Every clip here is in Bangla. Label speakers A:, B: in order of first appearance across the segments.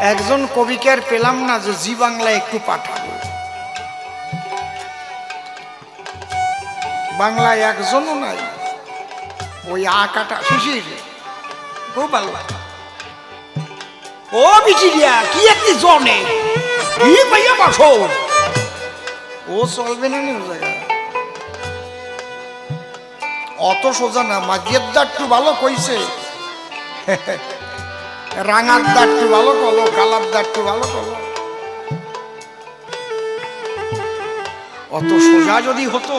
A: একজন কবিকে আর পেলাম না যে জি বাংলা একটু পাঠাবো। বাংলায় একজনও নাই। ওই আকাটা শিশির খুব ভালো ও বিচিরিয়া কি একটি জনে। কি পাইয়া পাঠো। ও চলবে না নি জায়গা অত সোজা না মাঝিয়ের দা একটু ভালো কইছে। রাঙার দা একটু ভালো কলো কালার দা একটু ভালো কলো অত সোজা যদি হতো,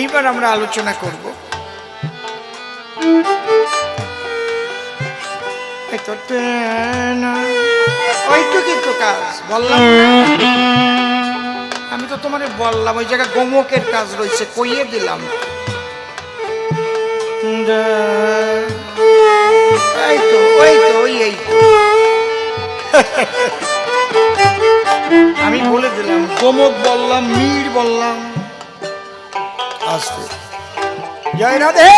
A: এইবার আমরা আলোচনা করব। কাজ, বললাম আমি তো তোমার বললাম, ওই জায়গায় গোমকের কাজ রয়েছে, কইয়ে দিলাম। আমি বলে দিলাম, গোমক বললাম, মীর বললাম। আসতে জয় রাধে!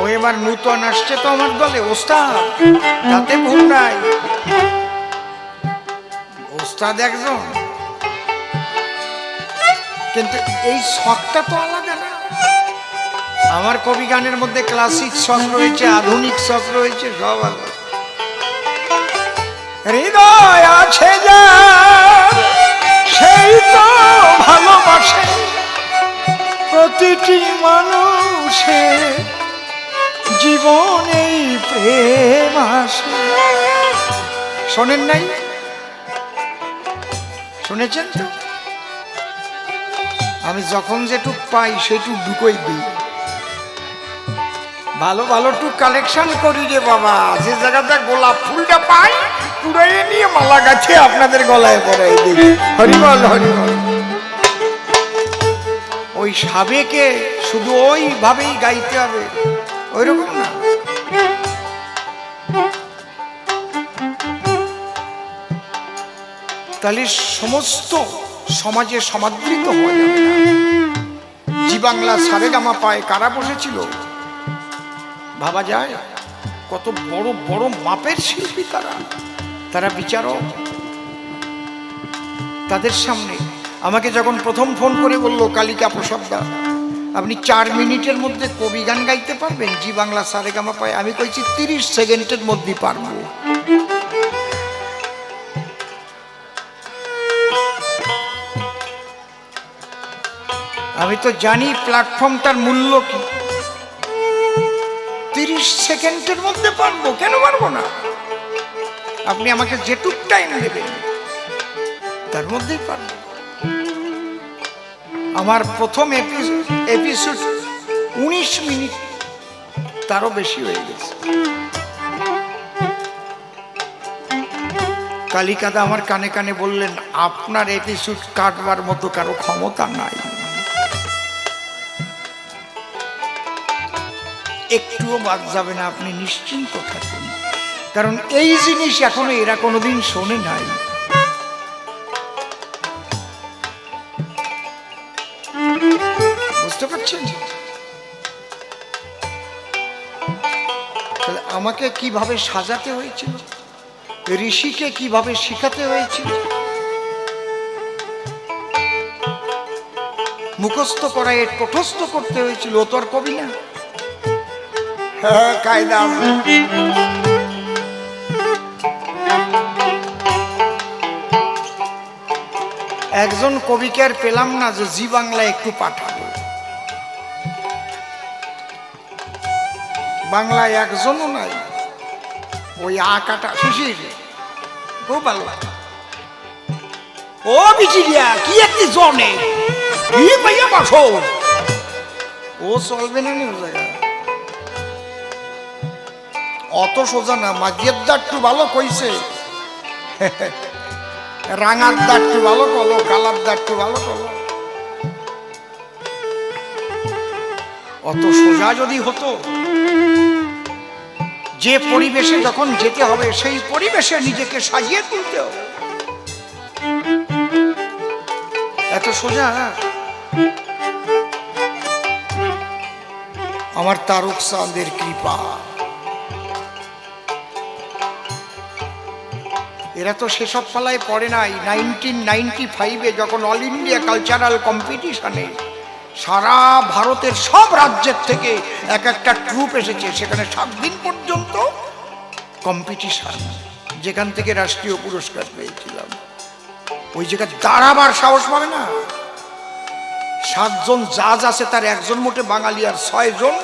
A: ও এবার নূতন আসছে তো আমার দলে, ওস্তাদ। তাতে ভুল নাই। ওস্তাদ একজন। কিন্তু এই শখটা তো আলাদা। আমার কবি গানের মধ্যে ক্লাসিক শখ রয়েছে, আধুনিক শখ রয়েছে, সব হৃদয় আছে সেই তো ভালোবাসে প্রতিটি মানুষের জীবনেই প্রেম আসে। শোনেন নাই? শুনেছেন তো? আমি যখন যেটুক পাই, সেটুক ঢুকোই দিই। ভালো ভালো টুক কালেকশন করি রে বাবা। যে জায়গাটা গোলাপ ফুলটা পাই কুড়াইয়ে নিয়ে মালা গাছে আপনাদের গলায় পরাই দিই হরিবল হরিবল। ওই সাবেকে শুধু ওইভাবেই গাইতে হবে। ওই রকম না। তাহলে সমস্ত সমাজে সমাদৃত হওয়া যাবে জি বাংলা সারেগামা পায় কারা বসেছিল? ভাবা যায়? কত বড় বড় মাপের শিল্পী তারা। তারা বিচারক। তাদের সামনে আমাকে যখন প্রথম ফোন করে বলল, কালিকা প্রসাদ দা, আপনি চার মিনিটের মধ্যে কবি গান গাইতে পারবেন? জি, বাংলা সারেগামা পায়। আমি কইছি, তিরিশ সেকেন্ডের মধ্যে পারব। আমি তো জানি প্ল্যাটফর্মটার মূল্য কি। তিরিশ সেকেন্ডের মধ্যে পারব, কেন পারব না? আপনি আমাকে যেটুক টাইম দেবেন, তার মধ্যেই পারব। আমার প্রথম এপিসোড উনিশ মিনিট, তারও বেশি হয়ে গেছে। কালিকাদা আমার কানে কানে বললেন, আপনার এপিসোড কাটবার মতো কারও ক্ষমতা নাই। একটুও বাদ যাবে না আপনি নিশ্চিন্ত থাকুন। কারণ এই জিনিস এখনও এরা কোনোদিন শোনে নাই। বুঝতে পারছেন? আমাকে কীভাবে সাজাতে হয়েছিল? ঋষিকে কীভাবে শিখাতে হয়েছিল? মুখস্থ করা এর কঠস্থ করতে হয়েছিল, ও তো আর কবি না। কায়দা আছে। একজন কবিকে আর পেলাম না যে জি বাংলা একটু পাঠাবো বাংলায় একজনও নাই। ওই আকাটা শিশির। খুব ভালো ও বিচিরিয়া, কি একটি জনে। ও চলবে না নি জায়গা অত সোজা না মাঝিয়ের দা একটু ভালো কইছে। রাঙার দা একটু ভালো কলো কালার দা একটু ভালো কলো অত সোজা যদি হতো, যে পরিবেশে যখন যেতে হবে, সেই পরিবেশে নিজেকে সাজিয়ে তুলতে হবে। এত সোজা? আমার তারক চাঁদের কৃপা। এরা তো সেসব পালায় পড়ে নাই নাইনটিন নাইনটি ফাইভে যখন অল ইন্ডিয়া কালচারাল কম্পিটিশনে সারা ভারতের সব রাজ্যের থেকে এক একটা ট্রুপ এসেছে, সেখানে সাত দিন পর্যন্ত কম্পিটিশন যেখান থেকে রাষ্ট্রীয় পুরস্কার পেয়েছিলাম। ওই জায়গায় দাঁড়াবার সাহস পাবে না। সাতজন জাজ আছে, তার একজন মোটে বাঙালি আর ছয়জন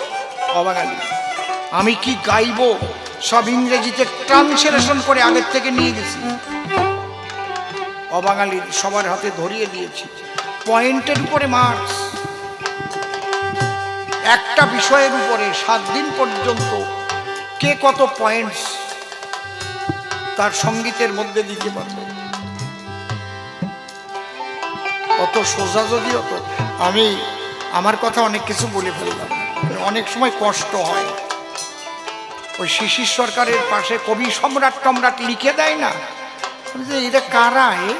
A: অবাঙালি। আমি কি গাইবো? সব ইংরেজিতে ট্রান্সলেশন করে আগের থেকে নিয়ে গেছি। অবাঙালির সবার হাতে ধরিয়ে দিয়েছি। পয়েন্টের উপরে মার্কস। একটা বিষয়ের উপরে সাত দিন পর্যন্ত কে কত পয়েন্টস তার সঙ্গীতের মধ্যে দিতে পারবে। অত সোজা যদি হতো আমি আমার কথা অনেক কিছু বলে ফেললাম। অনেক সময় কষ্ট হয়। ওই শিশির সরকারের পাশে কবি সম্রাট টমরাট লিখে দেয় না? এটা কারা, এ?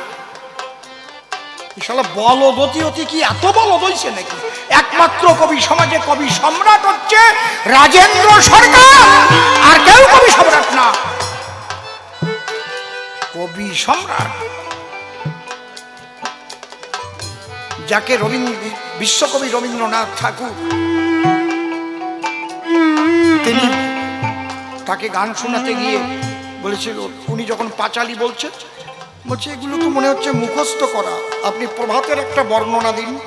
A: শালা কি এত বলদ হইছে নাকি? একমাত্র কবি সমাজে কবি সম্রাট হচ্ছে রাজেন্দ্র সরকার, আর কেউ কবি সম্রাট না। কবি সম্রাট, যাকে রবীন্দ্র, বিশ্বকবি রবীন্দ্রনাথ ঠাকুর, তিনি তাকে গান শোনাতে গিয়ে বলেছিল, উনি যখন পাঁচালি বলছেন বলছে, এগুলো তো মনে হচ্ছে মুখস্থ করা। আপনি প্রভাতের একটা বর্ণনা দিন।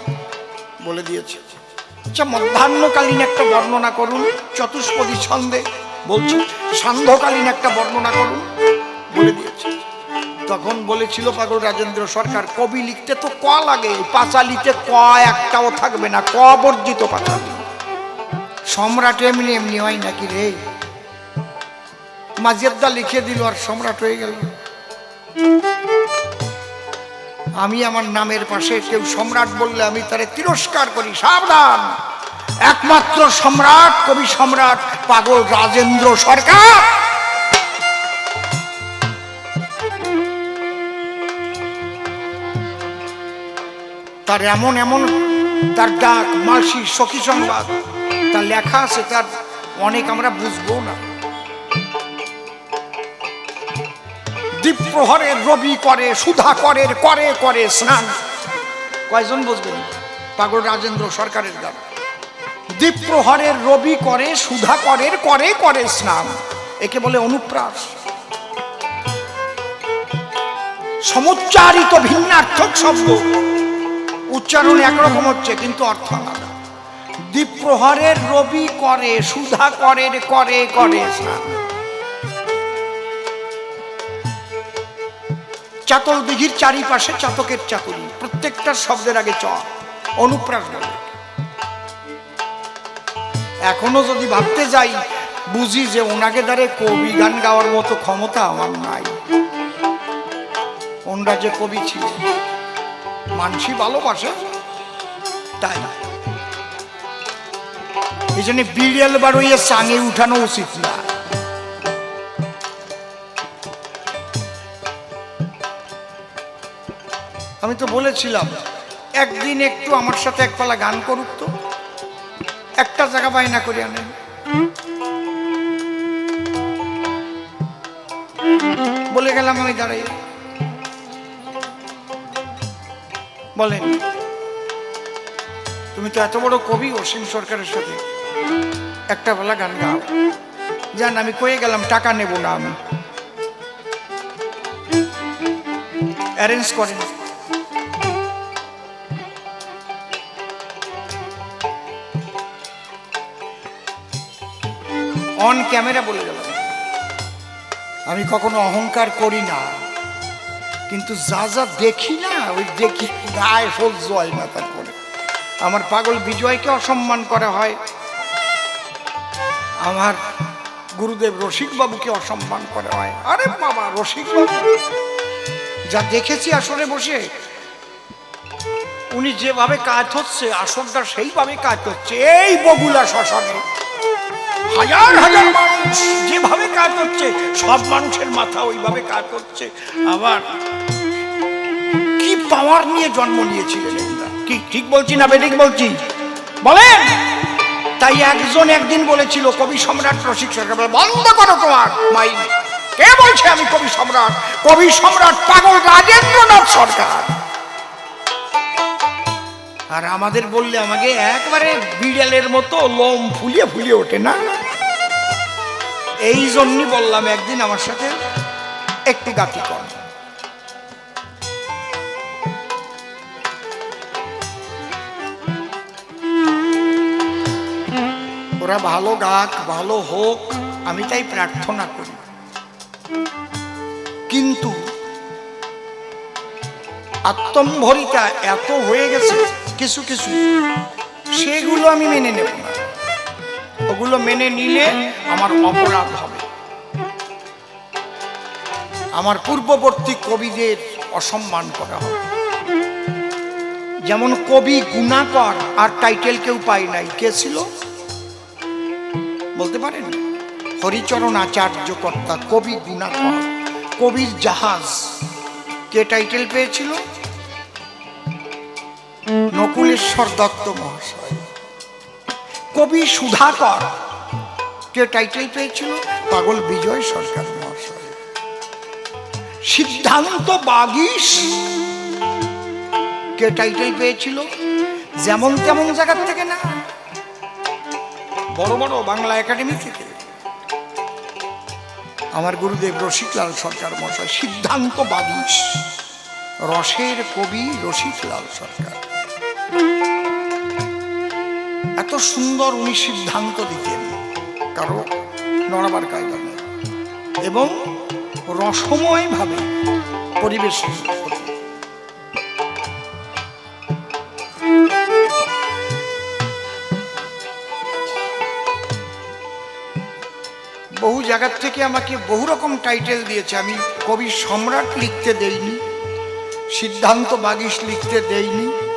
A: বলে দিয়েছে। আচ্ছা মধ্যাহ্নকালীন একটা বর্ণনা করুন, চতুষ্পদী ছন্দে। বলছে, সান্ধ্যকালীন একটা বর্ণনা করুন। বলে দিয়েছে। তখন বলেছিল পাগল রাজেন্দ্র সরকার, কবি লিখতে তো ক লাগে, পাঁচালিতে ক একটাও থাকবে না, ক বর্জিত পাঁচালি? সম্রাট এমনি এমনি হয় নাকি রে? মাজিয়াদ্দা লিখে দিল আর সম্রাট হয়ে গেল। আমি আমার নামের পাশে কেউ সম্রাট বললে আমি তারে তিরস্কার করি। সাবধান! একমাত্র সম্রাট, কবি সম্রাট, পাগল রাজেন্দ্র সরকার! তার এমন এমন, তার ডাক মাসি সখী সংবাদ, তার লেখা আছে, তার অনেক আমরা বুঝব না। দ্বীপ্রহরের রবি করে, সুধা করের করে করে স্নান। কয়জন বুঝবেন? পাগল রাজেন্দ্র সরকারের গান। দ্বীপ্রহরের রবি করে, সুধা করের করে করে স্নান। একে বলে অনুপ্রাস। সমুচ্চারিত ভিন্নার্থক শব্দ। উচ্চারণ একরকম হচ্ছে, কিন্তু অর্থ আলাদা। রবি করে, সুধা করের করে করে স্নান। চাতল দিঘির চারিপাশে চাতকের চাতুরি। প্রত্যেকটা শব্দের আগে চ। অনুপ্রাস বলে। এখনও যদি ভাবতে যাই, বুঝি যে ওনাকে দ্বারে কবি গান গাওয়ার মতো ক্ষমতা আমার নাই। ওনরা যে কবি ছিল মানসি ভালোবাসে। তাই। এই জন্য বিড়াল বারোইয়ে চাঙে উঠানো উচিত না। আমি তো বলেছিলাম, একদিন একটু আমার সাথে এক পালা গান করুক তো। একটা জায়গা বায়না করে আনেন বলে গেলাম আমি দাঁড়াই। বলেন, তুমি তো এত বড় কবি অসীম সরকারের সাথে। একটা বেলা গান গাও। জান, আমি কয়ে গেলাম, টাকা নেব না আমি। অ্যারেঞ্জ করেন। অন ক্যামেরা বলে গেলাম আমি কখনো অহংকার করি না। কিন্তু যা যা দেখি না, ওই দেখি গায়ে সহ্য হয় না তারপরে। আমার পাগল বিজয়কে অসম্মান করা হয়। আমার গুরুদেব রসিক বাবুকে অসম্মান করা হয়। আরে বাবা রসিক বাবু যা দেখেছি আসলে বসে, উনি যেভাবে কাজ হচ্ছে, আসরটা সেইভাবে কাজ হচ্ছে এই বগুলা শ্মশানে। হাজার হাজার মানুষ যেভাবে কাজ করছে সব মানুষের মাথা ওইভাবে কাজ করছে আবার কি পাওয়ার নিয়ে জন্ম নিয়েছিলেন? কি, ঠিক বলছি না বেঠিক বলছি? বলেন! তাই একজন একদিন বলেছিল, কবি সম্রাট রসিক সরকার। বন্ধ করো তোমার মাই কে বলছে আমি কবি সম্রাট? কবি সম্রাট পাগল রাজেন্দ্রনাথ সরকার। আর আমাদের বললে আমাকে একবারে বিড়ালের মতো লোম ফুলিয়ে ফুলিয়ে ওঠে, না? এই জন্যই বললাম একদিন আমার সাথে একটি গাতি কর। ওরা ভালো গাক ভালো হোক, আমি তাই প্রার্থনা করি। কিন্তু আত্মম্ভরিতা এত হয়ে গেছে কিছু কিছু। সেগুলো আমি মেনে নেব না। ওগুলো মেনে নিলে আমার অপরাধ হবে। আমার পূর্ববর্তী কবিদের অসম্মান করা হবে। যেমন কবি গুণাকর, আর টাইটেল কেউ পাই নাই। কে ছিল? বলতে পারেন? হরিচরণ আচার্য কর্তা, কবি গুণাকর, কবির জাহাজ। কে টাইটেল পেয়েছিল? নকুলেশ্বর দত্ত মহাশয়। কবি সুধাকর, কে টাইটেল পেয়েছিল? পাগল বিজয় সরকার মহাশয়। সিদ্ধান্ত বাগিস, কে টাইটেল পেয়েছিল? যেমন তেমন জায়গার থেকে না। বড় বড় বাংলা একাডেমি থেকে। আমার গুরুদেব রসিকলাল সরকার মশাই সিদ্ধান্ত বাগিস। রসের কবি রসিকলাল সরকার। সুন্দর উনি সিদ্ধান্ত দিতেন। কারও নড়াবার কায়দা নেই। এবং রসময় ভাবে পরিবেশন হতো। বহু জায়গার থেকে আমাকে বহু রকম টাইটেল দিয়েছে। আমি কবি সম্রাট লিখতে দেইনি, সিদ্ধান্ত বাগিস লিখতে দেইনি।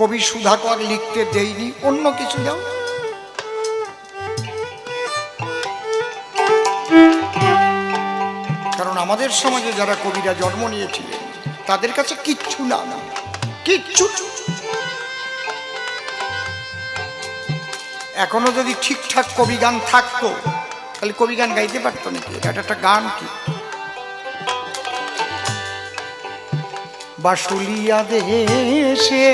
A: কবি সুধাকর লিখতে দেইনি, অন্য কিছু দাও। কারণ আমাদের সমাজে যারা কবিরা জন্ম নিয়েছিলেন, তাদের কাছে কিচ্ছু না না, কিচ্ছু। এখনও যদি ঠিকঠাক কবি গান থাকতো, তাহলে কবি গান গাইতে পারতো নাকি? এটা একটা গান কি? বাসুলিয়া দেশে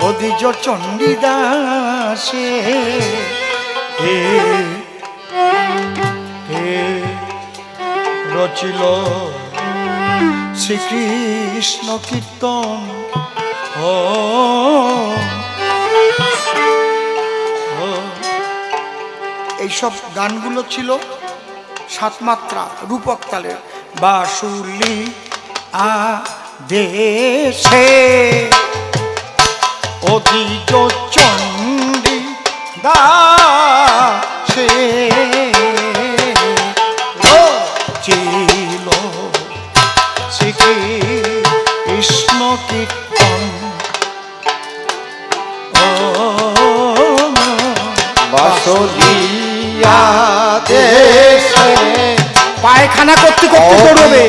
A: অধিজ চণ্ডীদাসে। হে হে, রচিল শ্রীকৃষ্ণ কীর্তন। ও। এইসব গানগুলো ছিল সাতমাত্রা রূপক তালের। বাসুলি আ দেশে অধিজ চণ্ডী দাসে চিল শ্রীকৃষ্ণ কীর্তন। ও
B: বাসলিয়া দেশে
A: পায়খানা করতে করতে দৌড়বে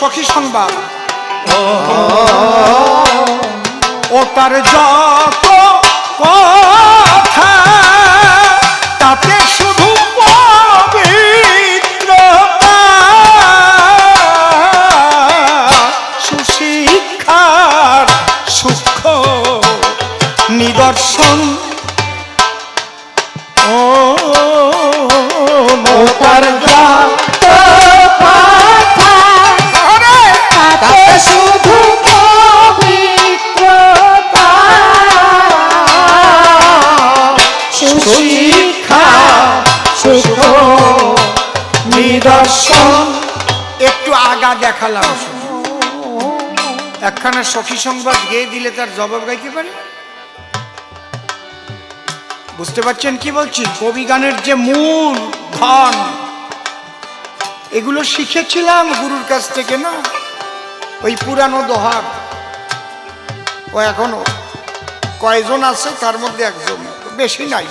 A: সখী সংবাদ। ও তার যত
B: সখী
A: সংবাদ গেয়ে দিলে তার জবাব গাইতে পারে? বুঝতে পারছেন কি বলছি? কবি গানের যে মূল ধন এগুলো শিখেছিলাম গুরুর কাছ থেকে না? ওই পুরানো দোহাগ ও এখনও। কয়জন আছে? তার মধ্যে একজন। বেশি নাই।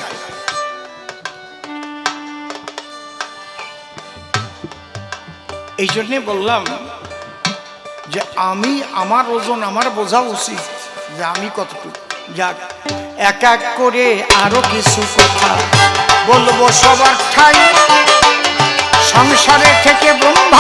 A: এই জন্যে বললাম যে আমি আমার ওজন আমার বোঝা উচিত যে আমি কতটুকু। যাক, এক এক করে আরও কিছু কথা বলব সবার ঠাই। সংসারে থেকে ব্রহ্ম